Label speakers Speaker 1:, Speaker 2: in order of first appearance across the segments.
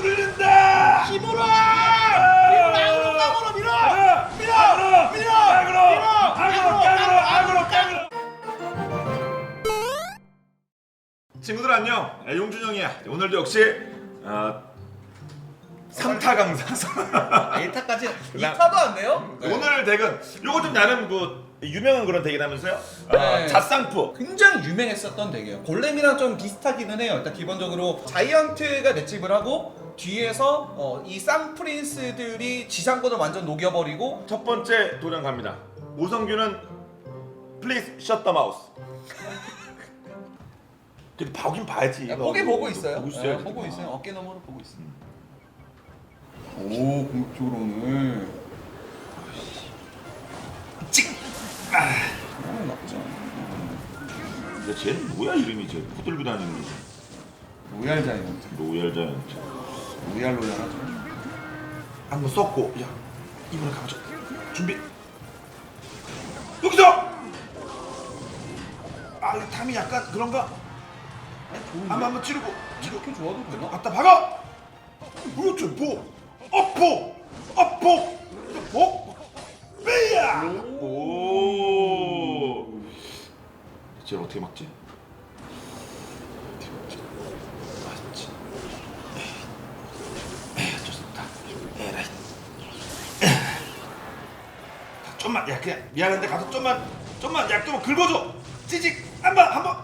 Speaker 1: 뚫린다.
Speaker 2: 힘으로!
Speaker 1: 밀어!
Speaker 2: 밀어! 땅으로 밀어! 밀어!
Speaker 1: 밀어!
Speaker 2: 밀어!
Speaker 1: 악으로!
Speaker 2: 밀어!
Speaker 1: 악으로!
Speaker 2: 악으로!
Speaker 1: 악으로!
Speaker 2: 악으로!
Speaker 1: 악으로! 친구들 안녕. 야, 용준형이야. 오늘도 역시 어, 3타 강사.
Speaker 2: 1타까지
Speaker 1: 그냥-
Speaker 2: 2타도 안 돼요?
Speaker 1: 오늘 덱은 요거 좀 나름 그 유명한 그런 덱이라면서요? 어,
Speaker 2: 네.
Speaker 1: 잣상프.
Speaker 2: 굉장히 유명했었던 덱이에요. 골렘이랑 좀 비슷하기는 해요. 일단 기본적으로 자이언트가 맷집을 하고 뒤에서 어, 이 쌍프린스들이 지상권을 완전 녹여버리고
Speaker 1: 첫 번째 도전 갑니다. 오성규는 플리즈 셧더 마우스. 근데 보긴 봐야지.
Speaker 2: 야, 보긴 보고 있어요.
Speaker 1: 보고 있어요.
Speaker 2: 네, 보고 있어요. 어깨 너머로 보고 있어요. 오 공격적으로는
Speaker 1: 찍. 아.
Speaker 2: 어, 나쁘지 않아.
Speaker 1: 근데 쟤는 뭐야 이름이 쟤 후들고 다니는.
Speaker 2: 로얄 자이언트.
Speaker 1: 로얄 자이언트.
Speaker 2: 로얄 로얄 하죠.
Speaker 1: 한번 썼고 야 이번에 가보자. 준비. 여기서. 아 이거 탐이 약간 그런가? 한번 한번 찌르고
Speaker 2: 이렇게 좋아도 되나?
Speaker 1: 갖다 박아. 그렇지 보. 업보. 업보. 보. 빼야. 오. 쟤를 어떻게 막지? 어떻게 막지? 맞지. 에이, 어쩔 수 없다. 에라이. 좀만 야 그냥 미안한데 가서 좀만 좀만 약좀 긁어줘. 찌직 한번 한번.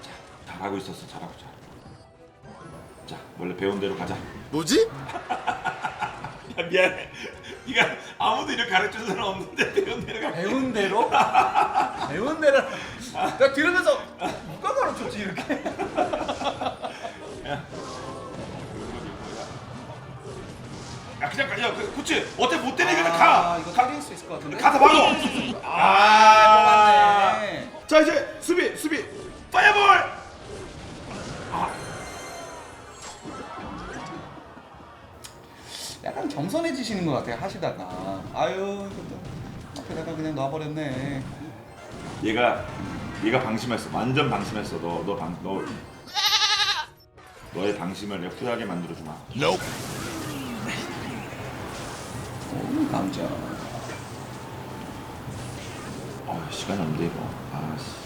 Speaker 1: 자, 잘하고 있었어. 잘하고 잘. 자 원래 배운 대로 가자.
Speaker 3: 뭐지?
Speaker 1: 야, 미안해. 네가 아무도 이렇게 가르쳐준 사람 없는데 배운 대로 가.
Speaker 2: 배운 대로? 배운 대로. 나 들으면서 누가 가르쳤지 이렇게?
Speaker 1: 야 그냥 가. 야 그, 그치. 어때 못 때리게 그냥
Speaker 2: 아,
Speaker 1: 가.
Speaker 2: 이거
Speaker 1: 가.
Speaker 2: 때릴 수 있을 것 같은데.
Speaker 1: 가서 박어.
Speaker 2: 아, 뽑았네.
Speaker 1: 자 이제 수비 수비. 파이어볼.
Speaker 2: 약간 겸손해지시는 것 같아요 하시다가. 아유 이것도 앞에다가 그냥 놔버렸네.
Speaker 1: 얘가 얘가 방심했어. 완전 방심했어. 너 너 방 너 너의 방심을 내가 후회하게 만들어 주마.
Speaker 2: 오 남자.
Speaker 1: 어 시간이 없는데 이거. 아 씨.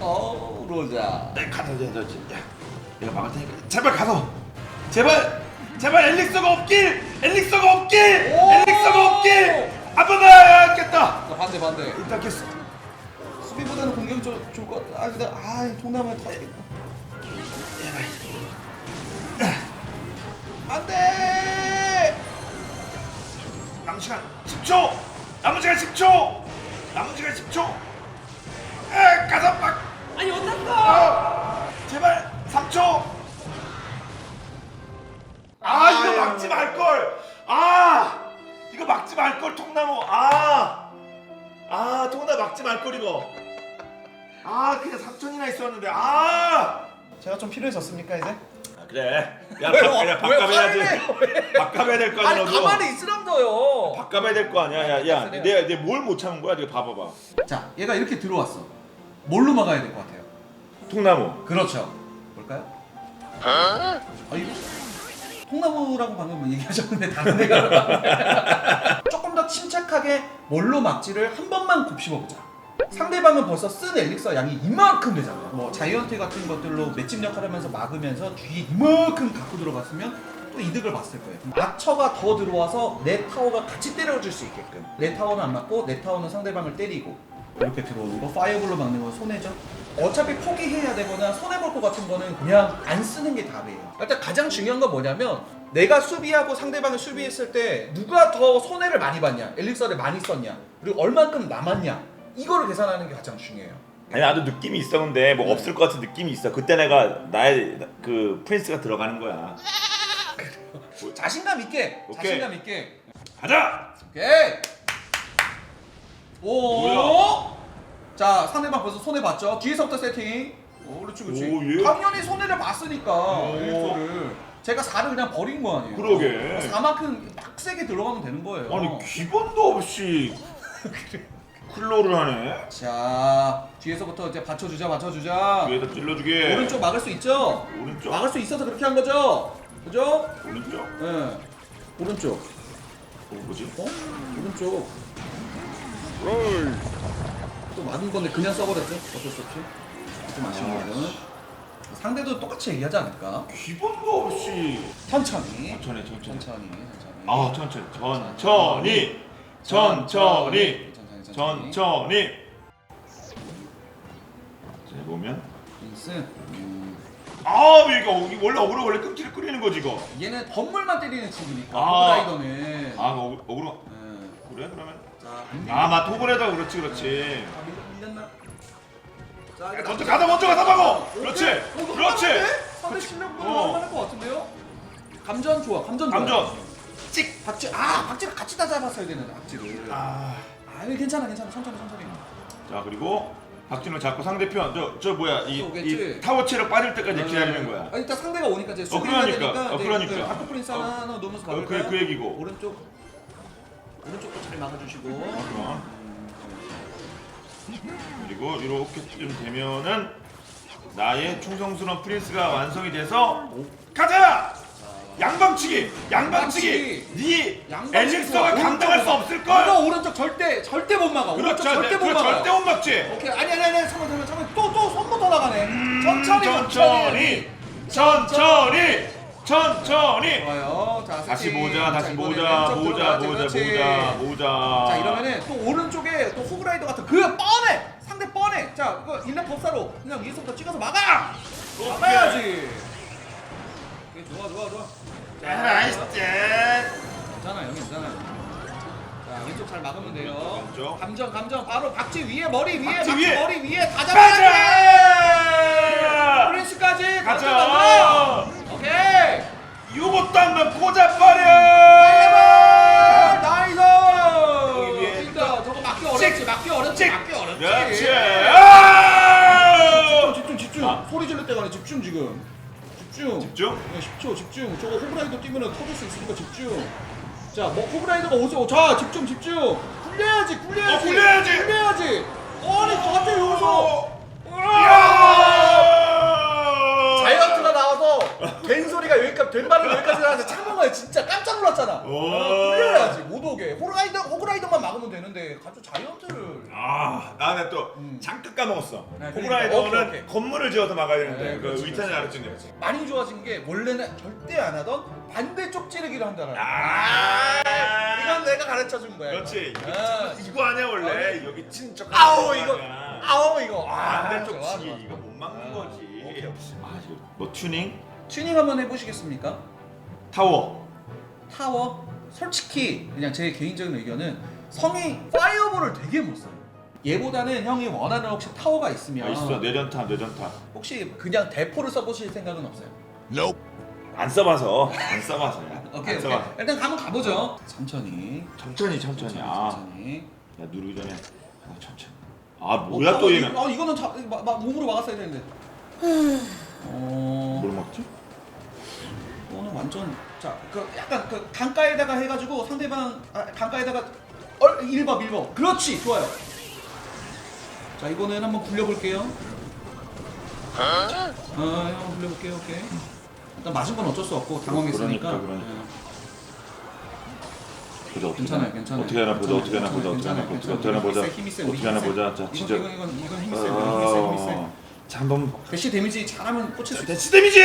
Speaker 2: 어 로자.
Speaker 1: 내 가서 이제 저 야, 내가 막을 테니까 제발 가서 제발 제발 엘릭서가 없길 엘릭서가 없길
Speaker 2: 오!
Speaker 1: 엘릭서가 없길 아빠가 깼다
Speaker 2: 자, 반대 반대.
Speaker 1: 일단 깼어
Speaker 2: 수비보다는 공격이 좀 좋을 것 같아. 아 근데 아 통나무에 터지겠다. 안돼.
Speaker 1: 남은 시간 10초! 남은 시간 10초! 남은 시간 10초! 에 가서 막
Speaker 2: 아니 어떡하?
Speaker 1: 어, 제발 3초! 아 이거 막지 말걸! 아! 이거 막지 말걸 통나무! 아아 통나무 막지 말걸 이거! 아 그냥 3천이나 있었는데 아!
Speaker 2: 제가 좀 필요해졌습니까 이제?
Speaker 1: 아, 그래 야 야,
Speaker 2: 왜
Speaker 1: 밥값해야지
Speaker 2: 화내요? 왜?
Speaker 1: 밥값해야 될 거 아니야
Speaker 2: 아니
Speaker 1: 너도
Speaker 2: 가만히 있으란더요.
Speaker 1: 밥값해야 될 거 아니야 야 야
Speaker 2: 그래요.
Speaker 1: 내가 내가 뭘못 참은 거야 네가 봐봐봐
Speaker 2: 자 얘가 이렇게 들어왔어. 뭘로 막아야 될 것 같아요?
Speaker 1: 통나무
Speaker 2: 그렇죠. 뭘까요? 아 이거 통나무라고 방금 얘기하셨는데 다른 애가 조금 더 침착하게 뭘로 막지를 한 번만 곱씹어보자. 상대방은 벌써 쓴 엘릭서 양이 이만큼 되잖아요. 뭐 자이언트 같은 것들로 맷집 역할을 하면서 막으면서 뒤에 이만큼 갖고 들어갔으면 또 이득을 봤을 거예요. 아처가 더 들어와서 내 타워가 같이 때려줄 수 있게끔 내 타워는 안 맞고 내 타워는 상대방을 때리고 이렇게 들어오는 거 파이어볼로 막는 건 손해죠. 어차피 포기해야 되거나 손해 볼 것 같은 거는 그냥 안 쓰는 게 답이에요. 일단 가장 중요한 건 뭐냐면 내가 수비하고 상대방이 수비했을 때 누가 더 손해를 많이 봤냐, 엘릭서를 많이 썼냐, 그리고 얼만큼 남았냐 이거를 계산하는 게 가장 중요해요.
Speaker 1: 아니 나도 느낌이 있었는데 뭐 없을 것 같은 느낌이 있어 그때 내가 나의 그 프린스가 들어가는 거야
Speaker 2: 자신감 있게,
Speaker 1: 오케이.
Speaker 2: 자신감 있게.
Speaker 1: 가자
Speaker 2: 오케이. 오.
Speaker 1: 뭐야?
Speaker 2: 자 상대방 벌써 손해 봤죠? 뒤에서부터 세팅. 오, 그렇지, 그렇지.
Speaker 1: 오, 얘.
Speaker 2: 당연히 손해를 봤으니까
Speaker 1: 오.
Speaker 2: 제가 4를 그냥 버린 거 아니에요?
Speaker 1: 그러게.
Speaker 2: 4만큼 빡세게 들어가면 되는 거예요.
Speaker 1: 아니 기본도 없이 클로를 하네.
Speaker 2: 자 뒤에서부터 이제 받쳐주자 받쳐주자
Speaker 1: 뒤에서 찔러주게.
Speaker 2: 오른쪽 막을 수 있죠?
Speaker 1: 오른쪽.
Speaker 2: 막을 수 있어서 그렇게 한 거죠? 그죠?
Speaker 1: 오른쪽.
Speaker 2: 예 오른쪽
Speaker 1: 어, 뭐지?
Speaker 2: 어? 오른쪽 또 막은 건데 그냥 써버렸죠? 어쩔 수 없이 좀 아쉬운
Speaker 1: 아.
Speaker 2: 거는 상대도 똑같이 얘기하지 않을까?
Speaker 1: 기본도 없이.
Speaker 2: 천천히
Speaker 1: 천천히, 천천히.
Speaker 2: 천천히 천천히
Speaker 1: 아, 천천히. 천천히. 천천히.
Speaker 2: 천천히.
Speaker 1: 자, 보면.
Speaker 2: 린스 음,
Speaker 1: 아, 왜 이거 어- 원래 어그로 원래 끔찍을 끓이는 거지 이거.
Speaker 2: 얘는 건물만 때리는 친구니까
Speaker 1: 아.
Speaker 2: 호그라이더는
Speaker 1: 아, 어그로, 어그로.
Speaker 2: 예.
Speaker 1: 그래 그러면.
Speaker 2: 자, 안 밀-
Speaker 1: 아, 맞 토벌에다 그렇지, 그렇지.
Speaker 2: 아, 밀- 밀렸나? 자,
Speaker 1: 야,
Speaker 2: 이거
Speaker 1: 먼저
Speaker 2: 나-
Speaker 1: 가다 먼저 가다 막어.
Speaker 2: 오케이.
Speaker 1: 그렇지.
Speaker 2: 어, 이거
Speaker 1: 그렇지.
Speaker 2: 할만한데? 상대 실력도
Speaker 1: 어.
Speaker 2: 할만할 것 같은데요? 감전 좋아, 감전 좋아.
Speaker 1: 감전.
Speaker 2: 찍. 박지, 아, 박지를 같이 다 잡았어야 되는데 박지를. 아,
Speaker 1: 아.
Speaker 2: 이거 괜찮아, 괜찮아, 천천히, 천천히.
Speaker 1: 자 그리고 박진호 잡고 상대편 저 저 뭐야 이,
Speaker 2: 또 오겠지?
Speaker 1: 이 타워 체력 빠질 때까지 기다리는 거야.
Speaker 2: 아, 일단 상대가 오니까 이제
Speaker 1: 어, 그러니까.
Speaker 2: 되니까.
Speaker 1: 어,
Speaker 2: 이제
Speaker 1: 그러니까.
Speaker 2: 그 다크 프린스 하나 놓으면서
Speaker 1: 어,
Speaker 2: 막을까요?
Speaker 1: 그- 그 얘기고.
Speaker 2: 오른쪽, 오른쪽도 잘 막아주시고.
Speaker 1: 그럼.
Speaker 2: 음,
Speaker 1: 그리고 이렇게쯤 되면은 나의 충성스러운 프린스가 완성이 돼서 가자. 양방치기, 양방치기. 네
Speaker 2: 양방치기
Speaker 1: 엘릭서가
Speaker 2: 좋아.
Speaker 1: 감당할 수
Speaker 2: 오른쪽.
Speaker 1: 없을
Speaker 2: 이거
Speaker 1: 걸.
Speaker 2: 오른쪽 절대 절대 못 막아. 오른쪽
Speaker 1: 그렇죠,
Speaker 2: 절대 못
Speaker 1: 그렇죠,
Speaker 2: 막아.
Speaker 1: 절대 못 막지.
Speaker 2: 오케이 아니 아니 아니 잠깐만 잠깐만 잠깐만 또또 손부터 나가네.
Speaker 1: 음,
Speaker 2: 천천히
Speaker 1: 천천히, 천천히, 천천히.
Speaker 2: 좋아요. 자
Speaker 1: 다시
Speaker 2: 세팅.
Speaker 1: 보자,
Speaker 2: 자,
Speaker 1: 다시
Speaker 2: 이번에
Speaker 1: 보자,
Speaker 2: 왼쪽
Speaker 1: 보자, 보자,
Speaker 2: 그렇지.
Speaker 1: 보자, 보자.
Speaker 2: 자 이러면은 또 오른쪽에 또 호그라이더 같은 그 뻔해 상대 뻔해. 자 이거 일렙 법사로 그냥 위에서부터 찍어서 막아. 막아야지. 오케이, 좋아 좋아 좋아.
Speaker 1: 나이스.
Speaker 2: 괜찮아 형 괜찮아. 자 왼쪽 잘 막으면 돼요.
Speaker 1: 왼쪽.
Speaker 2: 감정 감정 바로 박지 위에 머리 위에
Speaker 1: 박지
Speaker 2: 박지
Speaker 1: 위에.
Speaker 2: 머리 위에 다 잡아야
Speaker 1: 가자.
Speaker 2: 프린스까지
Speaker 1: 가자.
Speaker 2: 가자. 오케이.
Speaker 1: 이것도 한번 꽂아버려.
Speaker 2: 나이스.
Speaker 1: 여기 위에.
Speaker 2: 진짜 저거 막기 어렵지 막기 어렵지
Speaker 1: 찍.
Speaker 2: 막기 어렵지.
Speaker 1: 그렇지.
Speaker 2: 집중
Speaker 1: 아!
Speaker 2: 집중 집중.
Speaker 1: 아.
Speaker 2: 소리 지를 때가 아니라 집중 지금. 집중.
Speaker 1: 집중.
Speaker 2: 네, 10초 집중. 저거 호브라이더 뛰면은 터질 수 있으니까 집중. 자, 뭐 호브라이더가 오죠. 자, 집중 집중. 굴려야지 굴려야지.
Speaker 1: 어, 굴려야지.
Speaker 2: 굴려야지. 아니 갑자기 여기서.
Speaker 1: 이야!
Speaker 2: 자이언트가 나와서 된 소리가 여기까지 된 말은 여기까지 나왔는데 참은 거야 진짜 깜짝 놀랐잖아.
Speaker 1: 오.
Speaker 2: 굴려야지 못 오게. 호라이더 호그라이더만 막으면 되는데 가서 자이언트를.
Speaker 1: 아, 나는 또
Speaker 2: 음.
Speaker 1: 잠깐 까먹었어.
Speaker 2: 네, 그러니까. 오케이, 오케이.
Speaker 1: 건물을 지어서 막아야 되는데
Speaker 2: 네,
Speaker 1: 그
Speaker 2: 그렇지,
Speaker 1: 위탄을
Speaker 2: 그렇지,
Speaker 1: 알았지.
Speaker 2: 많이 좋아진 게 원래는 절대 안 하던 반대쪽 찌르기를 한다는 거야.
Speaker 1: 아.
Speaker 2: 이건 내가 가르쳐 준 거야.
Speaker 1: 그렇지.
Speaker 2: 이거. 아.
Speaker 1: 이거 아니야 원래. 여기 친척.
Speaker 2: 아우 이거 아우 이거 아,
Speaker 1: 반대쪽
Speaker 2: 좋아,
Speaker 1: 치기
Speaker 2: 좋아.
Speaker 1: 이거 못 막는
Speaker 2: 아,
Speaker 1: 거지.
Speaker 2: 오케이.
Speaker 1: 아, 이거 뭐 튜닝?
Speaker 2: 튜닝 한번 해보시겠습니까?
Speaker 1: 타워.
Speaker 2: 타워 솔직히 그냥 제 개인적인 의견은 성이 파이어볼을 되게 못 써요. 얘보다는 형이 원하는 혹시 타워가 있으면
Speaker 1: 아, 있어 뇌전타 뇌전타.
Speaker 2: 혹시 그냥 대포를 써보실 생각은 없어요?
Speaker 1: 안 써봐서 안 써봐서야.
Speaker 2: 오케이
Speaker 1: 안
Speaker 2: 오케이
Speaker 1: 써봐서.
Speaker 2: 일단 가면 가보죠. 천천히
Speaker 1: 천천히 천천히. 아,
Speaker 2: 천천히.
Speaker 1: 야 누르기 전에 아, 천천히. 아 뭐야
Speaker 2: 어,
Speaker 1: 또
Speaker 2: 이-
Speaker 1: 얘는
Speaker 2: 어 이거는 자, 마, 마, 몸으로 막았어야 되는데. 어.
Speaker 1: 뭘먹 지?
Speaker 2: 오늘 완전 자 그 약간 그 강가에다가 해가지고 상대방 아, 강가에다가 얼 1번 1번 그렇지 좋아요. 자 이번엔 한번 굴려볼게요. 아 한번 굴려볼게요 오케이. 일단 맞은 건 어쩔 수 없고 당황했으니까.
Speaker 1: 그러니까, 그러니까.
Speaker 2: 예.
Speaker 1: 보자 어떻게
Speaker 2: 괜찮아요,
Speaker 1: 하나.
Speaker 2: 괜찮아요.
Speaker 1: 어떻게 하나 보자 어떻게 하나 보자 어떻게 하나 보자
Speaker 2: 괜찮아요.
Speaker 1: 어떻게 하나 보자
Speaker 2: 힘이 세, 힘이 세,
Speaker 1: 어떻게 하나
Speaker 2: 세.
Speaker 1: 보자 자
Speaker 2: 이건
Speaker 1: 진짜
Speaker 2: 이건 이건 이건 힘이 세, 이건 힘이 세, 힘이 세.
Speaker 1: 어, 자 한번
Speaker 2: 대시 데미지 잘하면 꽂힐 수 있어.
Speaker 1: 대치 데미지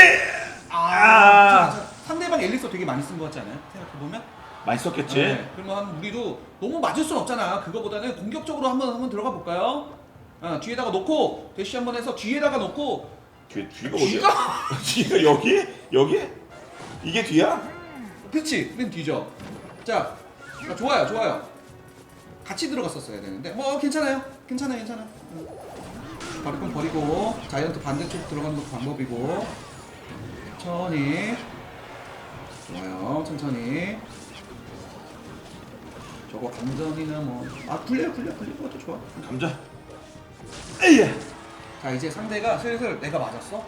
Speaker 2: 아, 진짜 상대방 엘릭서 되게 많이 쓴 것 같지 않아요? 생각해 보면.
Speaker 1: 많이 썼겠지
Speaker 2: 네, 그러면 우리도 너무 맞을 순 없잖아. 그거보다는 공격적으로 한번 한번 들어가 볼까요? 어, 뒤에다가 놓고 대시 한번 해서 뒤에다가 놓고
Speaker 1: 뒤 뒤가
Speaker 2: 뒤가?
Speaker 1: 어디야 뒤가 여기 여기 이게 뒤야
Speaker 2: 그렇지 맨 뒤죠. 자, 아, 좋아요, 좋아요. 같이 들어갔었어야 되는데 뭐 괜찮아요, 괜찮아요, 괜찮아. 버릴 건 버리고 자이언트 반대쪽 들어가는 것도 방법이고 천천히 좋아요, 천천히. 저거 감전이나 뭐아 굴려요, 굴려, 굴리는 것도 좋아.
Speaker 1: 감자 에이야
Speaker 2: 자 이제 상대가 슬슬 내가 맞았어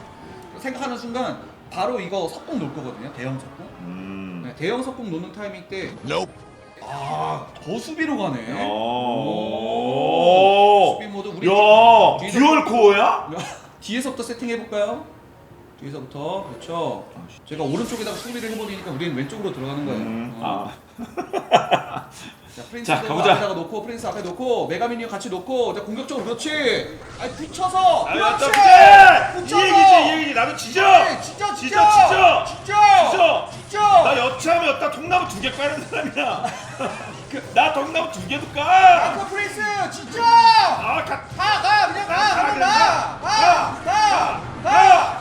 Speaker 2: 생각하는 순간 바로 이거 석궁 놓을 거거든요 대형 석궁
Speaker 1: 음
Speaker 2: 네, 대형 석궁 놓는 타이밍 때아더 수비로 가네
Speaker 1: 어. 오.
Speaker 2: 수비 모드 우리
Speaker 1: 야,
Speaker 2: 뒤-
Speaker 1: 듀얼 코어야?
Speaker 2: 뒤에서부터 세팅해 볼까요? 뒤에서부터 그렇죠. 제가 오른쪽에다가 수비를 해버리니까 우리는 왼쪽으로 들어가는 거예요.
Speaker 1: 음,
Speaker 2: 어.
Speaker 1: 아.
Speaker 2: 자 프린스
Speaker 1: 자, 가보자.
Speaker 2: 앞에다가 놓고 프린스 앞에 놓고 메가미니어 같이 놓고 자 공격적으로 그렇지. 아니 붙여서
Speaker 1: 아,
Speaker 2: 그렇지.
Speaker 1: 붙여! 이. 얘기지, 이 얘기지. 나도 지져!
Speaker 2: 진짜
Speaker 1: 지져,
Speaker 2: 진짜
Speaker 1: 지져!
Speaker 2: 진짜
Speaker 1: 지져!
Speaker 2: 진짜.
Speaker 1: 나 여차하면 여따 통나무 두 개 까는 사람이야. 그, 나 통나무 두 개도 까!
Speaker 2: 아까 프린스 진짜.
Speaker 1: 아, 가!
Speaker 2: 가, 가, 그냥 가,
Speaker 1: 가,
Speaker 2: 그냥 가,
Speaker 1: 가.
Speaker 2: 가,
Speaker 1: 가,
Speaker 2: 가,
Speaker 1: 가,
Speaker 2: 가,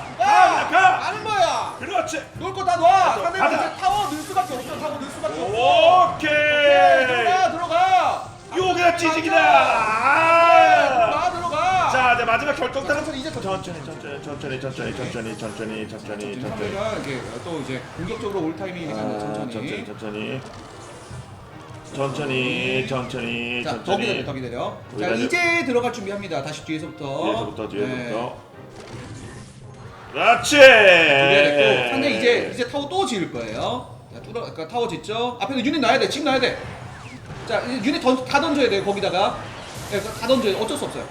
Speaker 1: 가.
Speaker 2: 가는 거야.
Speaker 1: 그렇지!
Speaker 2: 놓을 거 다 놔.
Speaker 1: 가자.
Speaker 2: 상대방
Speaker 1: 가자.
Speaker 2: 이제 타워 넣을 수밖에 없어. 타워 넣을 수밖에 없어. 오케이,
Speaker 1: 오케이!
Speaker 2: 들어가, 들어가.
Speaker 1: 요게 찌직이다!
Speaker 2: 들어가,
Speaker 1: 아!
Speaker 2: 들어가.
Speaker 1: 자, 이제 마지막 결정타는
Speaker 2: 천천히, 이제
Speaker 1: 천천히, 천천히, 천천히, 천천히, 천천히, 천천히, 천천히, 천천히.
Speaker 2: 상대가 이게 또 이제 공격적으로 올 타이밍이니까
Speaker 1: 아,
Speaker 2: 천천히.
Speaker 1: 천천히, 천천히. 천천히, 천천히,
Speaker 2: 자, 더 기다려,
Speaker 1: 천천히.
Speaker 2: 더 기다려. 자,
Speaker 1: 기다려.
Speaker 2: 이제 들어갈 준비합니다. 다시 뒤에서부터.
Speaker 1: 뒤에서부터,
Speaker 2: 네.
Speaker 1: 뒤에서부터. 그렇지!
Speaker 2: 됐고 상대 이제 이제 타워 또 지을 거예요. 자, 뚫어, 그러니까 타워 짓죠. 앞에서 유닛 놔야 돼. 지금 놔야 돼. 자, 유닛 던, 다 던져야 돼. 거기다가. 네, 그거 다 던져야 돼. 어쩔 수 없어요.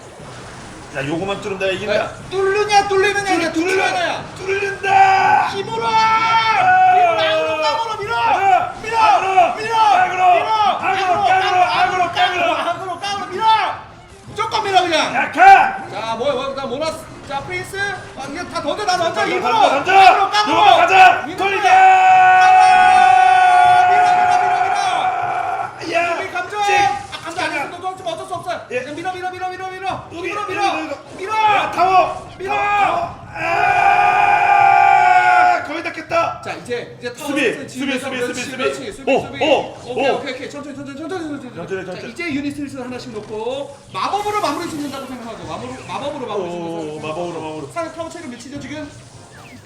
Speaker 1: 자, 요거만 뚫으면 내가 이긴다.
Speaker 2: 뚫느냐, 뚫리느냐, 이제 뚫리느냐.
Speaker 1: 뚫린다!
Speaker 2: 힘으로!
Speaker 1: 아!
Speaker 2: 힘으로, 악으로, 깡으로 밀어! 밀어!
Speaker 1: 악으로!
Speaker 2: 밀어!
Speaker 1: 악으로!
Speaker 2: 밀어!
Speaker 1: 악으로, 깡으로, 악으로, 깡으로!
Speaker 2: 악으로, 깡으로 밀어! 무조건 밀어, 그냥!
Speaker 1: 약하!
Speaker 2: 자, 뭐야, 뭐야, 나 모나스. 자, 프린스. 아, 이게 다 던져, 다 던져,
Speaker 1: 던져,
Speaker 2: 힘으로!
Speaker 1: 던져, 던져!
Speaker 2: 깡으로, 깡으로!
Speaker 1: 요거 가자!
Speaker 2: 밀어,
Speaker 1: 돌리게!
Speaker 2: 밀어, 밀어, 밀어, 밀어!
Speaker 1: 야!
Speaker 2: 우리 감정!
Speaker 1: 찍!
Speaker 2: 아, 감정 안 했어. 너 던지면 어쩔 수 없어요.
Speaker 1: 예.
Speaker 2: 그냥 밀어, 밀어, 밀어, 밀어, 밀어.
Speaker 1: 여기,
Speaker 2: 밀어, 밀어.
Speaker 1: 여기, 여기.
Speaker 2: 밀어!
Speaker 1: 야, 타워!
Speaker 2: 밀어!
Speaker 1: 타워! 아!
Speaker 2: 자 이제 이제
Speaker 1: 수비, 수비, 수비,
Speaker 2: 그렇지,
Speaker 1: 수비, 수비.
Speaker 2: 수비
Speaker 1: 오,
Speaker 2: 수비
Speaker 1: 오,
Speaker 2: 오케이
Speaker 1: 오.
Speaker 2: 오케이 오케이 천천히 천천히 천천히 천천히
Speaker 1: 천천히, 천천히.
Speaker 2: 자 이제 유닛 슬슬 하나씩 놓고 마법으로 마무리 짓는다고 생각하고 마법으로 마법으로 마무리
Speaker 1: 오,
Speaker 2: 짓는다고
Speaker 1: 마법으로, 마법으로.
Speaker 2: 상대 타워 체력 몇이죠 지금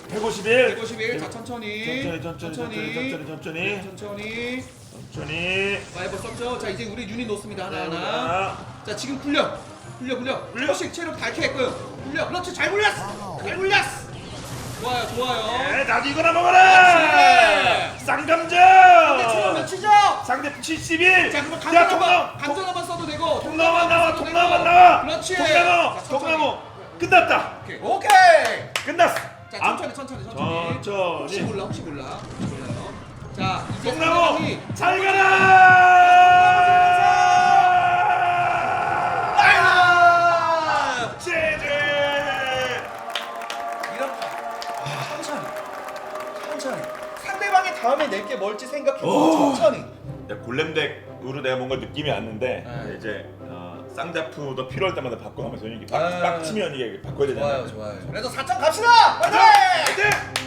Speaker 1: 151!
Speaker 2: 151. 자 천천히
Speaker 1: 천천히, 천천히, 천천히, 천천히, 천천히.
Speaker 2: 천천히
Speaker 1: 천천히.
Speaker 2: 파이버 썼죠 자 이제 우리 유닛 놓습니다 하나 하나
Speaker 1: 하나.
Speaker 2: 자 지금 굴려 굴려 굴려
Speaker 1: 굴려.
Speaker 2: 체력 닳게끔 굴려 그렇지 잘 굴렸어 잘 굴렸어 좋아요 좋아요
Speaker 1: 에, 나도 이거나 먹어라!
Speaker 2: 그렇지.
Speaker 1: 쌍감자!
Speaker 2: 근데 체력 몇이죠?
Speaker 1: 상대 71!
Speaker 2: 자 그럼
Speaker 1: 야, 통나무!
Speaker 2: 한번 감전 한번 써도 되고
Speaker 1: 통나무만 나와!
Speaker 2: 써도 되고.
Speaker 1: 나와!
Speaker 2: 그렇지
Speaker 1: 통나무!
Speaker 2: 자, 천천히.
Speaker 1: 끝났다!
Speaker 2: 오케이 오케이
Speaker 1: 끝났어!
Speaker 2: 자
Speaker 1: 아,
Speaker 2: 천천히 천천히 천천히
Speaker 1: 천천히.
Speaker 2: 혹시 몰라 혹시 몰라 혹시 몰라요 자 이제
Speaker 1: 통나무!
Speaker 2: 상대방이
Speaker 1: 잘 가라!
Speaker 2: 뭘지 생각해보고
Speaker 1: 오.
Speaker 2: 천천히
Speaker 1: 야, 골렘덱으로 내가 뭔가 느낌이 왔는데
Speaker 2: 네.
Speaker 1: 이제 어, 쌍자프도 필요할 때마다 바꿔가면서 이게 빡,
Speaker 2: 아.
Speaker 1: 빡치면 이게 바꿔야 되잖아.
Speaker 2: 좋아요 좋아요 그래서 4점 갑시다! 가자!